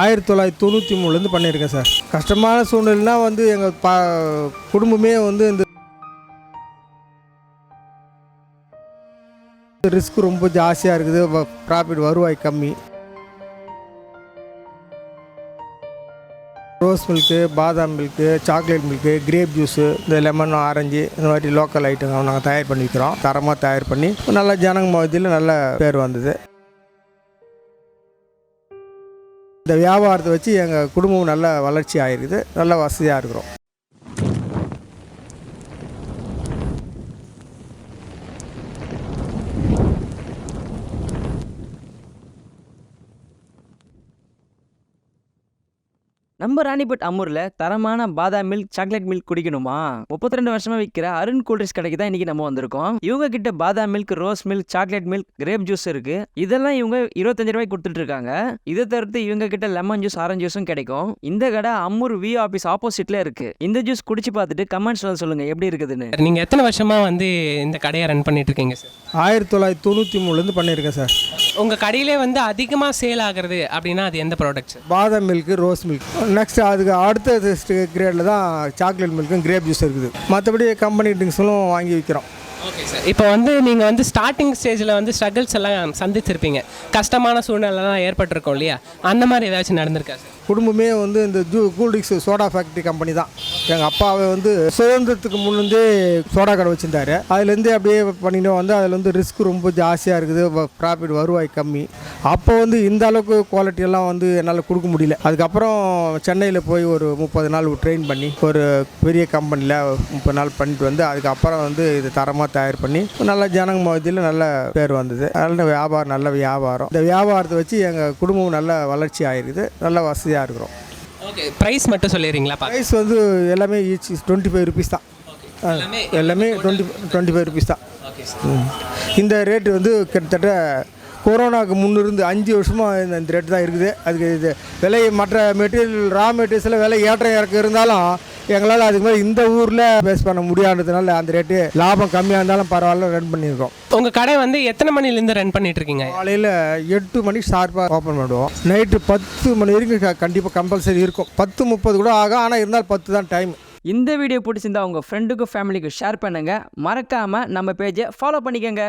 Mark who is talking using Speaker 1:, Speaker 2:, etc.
Speaker 1: ஆயிரத்தி தொள்ளாயிரத்தி தொண்ணூற்றி மூணுலேருந்து பண்ணியிருக்கேன் சார். கஷ்டமான சூழ்நிலைனா வந்து எங்கள் பா குடும்பமே வந்து இந்த ரிஸ்க் ரொம்ப ஜாஸ்தியாக இருக்குது. ப்ராஃபிட் வருவாய் கம்மி. Rose milk badam milk chocolate milk grape juice இந்த லெமன் ஆரஞ்சு இந்த மாதிரி லோக்கல் ஐட்டம் நாங்கள் தயார் பண்ணிக்கிறோம் தரமாக தயார் பண்ணி நல்லா ஜனங்க மத்தியில் நல்ல பேர் வந்தது. இந்த வியாபாரத்தை வச்சு எங்கள் குடும்பம் நல்ல வளர்ச்சி ஆகிருக்குது நல்ல வசதியாக இருக்கிறோம்.
Speaker 2: நம்ம ராணிபட் அம்மூரில் தரமான பாதாம் மில்க் சாக்லேட் மில்க் குடிக்கணுமா? முப்பத்தி ரெண்டு வருஷமா விற்கிற அருண் கூல்ட்ரிங்ஸ் கடைக்கு தான் இன்னைக்கு நம்ம வந்திருக்கோம். இவங்க கிட்ட badam milk rose milk chocolate milk grape juice இருக்கு. இதெல்லாம் இவங்க இருபத்தஞ்சு ரூபாய்க்கு கொடுத்துட்டு இருக்காங்க. இதை தவிர்த்து இவங்க கிட்ட லெமன் ஜூஸ் ஆரஞ்சு ஜூஸும் கிடைக்கும். இந்த கடை அம்மூர் வி ஆபீஸ் ஆப்போசிட்ல இருக்கு. இந்த ஜூஸ் குடிச்சு பார்த்துட்டு கமெண்ட்ஸ்ல சொல்லுங்க எப்படி இருக்குதுன்னு.
Speaker 3: நீங்கள் எத்தனை வருஷமாக வந்து இந்த கடையை ரன் பண்ணிட்டு இருக்கீங்க சார்?
Speaker 1: ஆயிரத்தி தொள்ளாயிரத்தி தொண்ணூற்றி மூணுலேருந்து பண்ணியிருக்கேன் சார்.
Speaker 3: உங்கள் கடையிலே வந்து அதிகமாக சேல் ஆகிறது அப்படின்னா அது எந்த product sir
Speaker 1: badam milk rose milk next அதுக்கு அடுத்த கிரேடில் தான் சாக்லேட் மில்க்கும் கிரேப் ஜூஸ் இருக்குது. மற்றபடி கம்பெனி ட்ரிங்க்ஸும் வாங்கி விற்கிறோம்
Speaker 3: ஓகே சார் இப்போ வந்து நீங்கள் வந்து ஸ்டார்டிங் ஸ்டேஜில் வந்து ஸ்ட்ரகிள்ஸ் எல்லாம் சந்திச்சிருப்பீங்க. கஷ்டமான சூழ்நிலைலாம் ஏற்பட்டிருக்கும் இல்லையா? அந்த மாதிரி ஏதாச்சும் நடந்திருக்கா சார்
Speaker 1: குடும்பமே வந்து இந்த zoo cool drinks soda factory company தான். எங்கள் அப்பாவை வந்து சுதந்திரத்துக்கு முன்னே சோடா கடை வச்சுருந்தாரு. அதுலேருந்து அப்படியே பண்ணினோம் வந்து அதில் வந்து ரிஸ்க் ரொம்ப ஜாஸ்தியாக இருக்குது. ப்ராஃபிட் வருவாய் கம்மி. அப்போ வந்து இந்த அளவுக்கு குவாலிட்டி எல்லாம் வந்து என்னால் கொடுக்க முடியல. அதுக்கப்புறம் சென்னையில் போய் ஒரு முப்பது நாள் ட்ரெயின் பண்ணி ஒரு பெரிய கம்பெனியில் முப்பது நாள் பண்ணிட்டு வந்து அதுக்கப்புறம் வந்து இது தரமாக தயார் பண்ணி நல்ல ஜனங்க மத்தியில் நல்ல பேர் வந்தது. நல்ல வியாபாரம் நல்ல வியாபாரம். இந்த வியாபாரத்தை வச்சு எங்கள் குடும்பம் நல்ல வளர்ச்சி ஆகிருக்குது நல்ல வசதியாக இருக்கிறோம்.
Speaker 3: ஓகே ப்ரைஸ் மட்டும் சொல்லிடுறீங்களா?
Speaker 1: ப்ரைஸ் வந்து எல்லாமே ஈச் டுவெண்ட்டி ஃபைவ் ருபீஸ் தான் எல்லாமே டுவெண்ட்டி டுவெண்ட்டி ஃபைவ் ருபீஸ் தான். இந்த ரேட்டு வந்து கிட்டத்தட்ட கொரோனாவுக்கு முன்னிருந்து அஞ்சு வருஷமாக இந்த ரேட்டு தான் இருக்குது. அதுக்கு இது விலை மற்ற மெட்டீரியல் ரா மெட்டீரியல்ஸில் விலை ஏற்றம் இறக்கம் இருந்தாலும் எங்களால் அதுக்கு மேலே இந்த ஊரில் பேஸ் பண்ண முடியாததுனால அந்த ரேட்டு லாபம் கம்மியாக இருந்தாலும் பரவாயில்ல ரன் பண்ணியிருக்கோம்.
Speaker 3: உங்கள் கடை வந்து எத்தனை மணிலேருந்து ரன் பண்ணிட்டு இருக்கீங்க
Speaker 1: காலையில் எட்டு மணிக்கு ஷார்ப்பாக ஓப்பன் பண்ணுவோம். நைட்டு பத்து மணி வரைக்கும் கண்டிப்பாக கம்பல்சரி இருக்கும். பத்து முப்பது கூட ஆகும் ஆனால் இருந்தாலும் பத்து தான் டைம்
Speaker 2: இந்த வீடியோ பிடிச்சிருந்தா உங்க ஃப்ரெண்டுக்கும் ஃபேமிலிக்கும் ஷேர் பண்ணுங்க. மறக்காம நம்ம பேஜை ஃபாலோ பண்ணிக்கங்க.